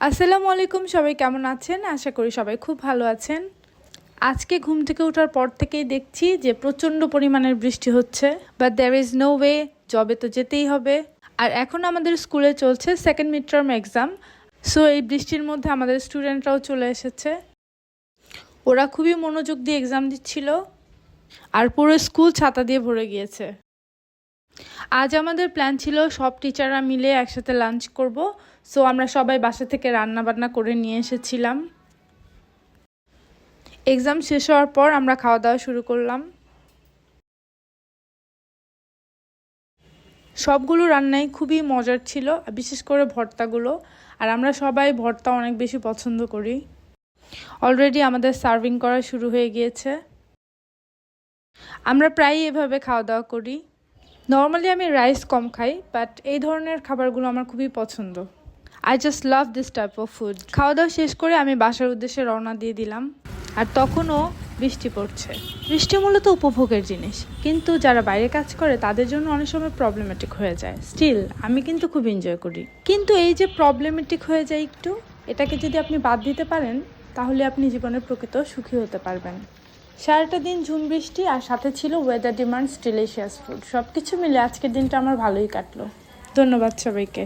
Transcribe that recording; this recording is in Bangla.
আসসালামু আলাইকুম, সবাই কেমন আছেন? আশা করি সবাই খুব ভালো আছেন। আজকে ঘুম থেকে ওঠার পর থেকেই দেখছি যে প্রচণ্ড পরিমাণের বৃষ্টি হচ্ছে but there is no way জবে তো যেতেই হবে। আর এখন আমাদের স্কুলে চলছে second mid term exam so এই বৃষ্টির মধ্যে আমাদের স্টুডেন্টরাও চলে এসেছে। ওরা খুবই মনোযোগ দিয়ে এক্সাম দিচ্ছিল, আর পুরো স্কুল ছাতা দিয়ে ভরে গিয়েছে। আজ আমাদের প্ল্যান ছিল সব টিচাররা মিলে একসাথে লাঞ্চ করব। সো আমরা সবাই বাসা থেকে রান্না বান্না করে নিয়ে এসেছিলাম। এক্সাম শেষ হওয়ার পর আমরা খাওয়া দাওয়া শুরু করলাম। সবগুলো রান্নাই খুবই মজার ছিল, বিশেষ করে ভর্তাগুলো। আর আমরা সবাই ভর্তা অনেক বেশি পছন্দ করি। অলরেডি আমাদের সার্ভিং করা শুরু হয়ে গিয়েছে। আমরা প্রায়ই এভাবে খাওয়া দাওয়া করি। নর্মালি আমি রাইস কম খাই বাট এই ধরনের খাবারগুলো আমার খুবই পছন্দ। I just love this type of food খাওয়া দাওয়া শেষ করে আমি বাসার উদ্দেশ্যে রওনা দিয়ে দিলাম। আর তখনও বৃষ্টি পড়ছে। বৃষ্টি মূলত উপভোগের জিনিস। কিন্তু যারা বাইরে কাজ করে, তাদের জন্য অনেক সময় প্রবলেমেটিক হয়ে যায়। স্টিল আমি কিন্তু খুব এনজয় করি। কিন্তু এই যে প্রবলেমেটিক হয়ে যায় একটু, এটাকে যদি আপনি বাদ দিতে পারেন, তাহলে আপনি জীবনের প্রকৃত সুখী হতে পারবেন। সারাটা দিন ঝুম বৃষ্টি আর সাথে ছিল ওয়েদার ডিমান্ডস ডিলিশিয়াস ফুড সব কিছু মিলে আজকের দিনটা আমার ভালোই কাটলো। ধন্যবাদ সবাইকে।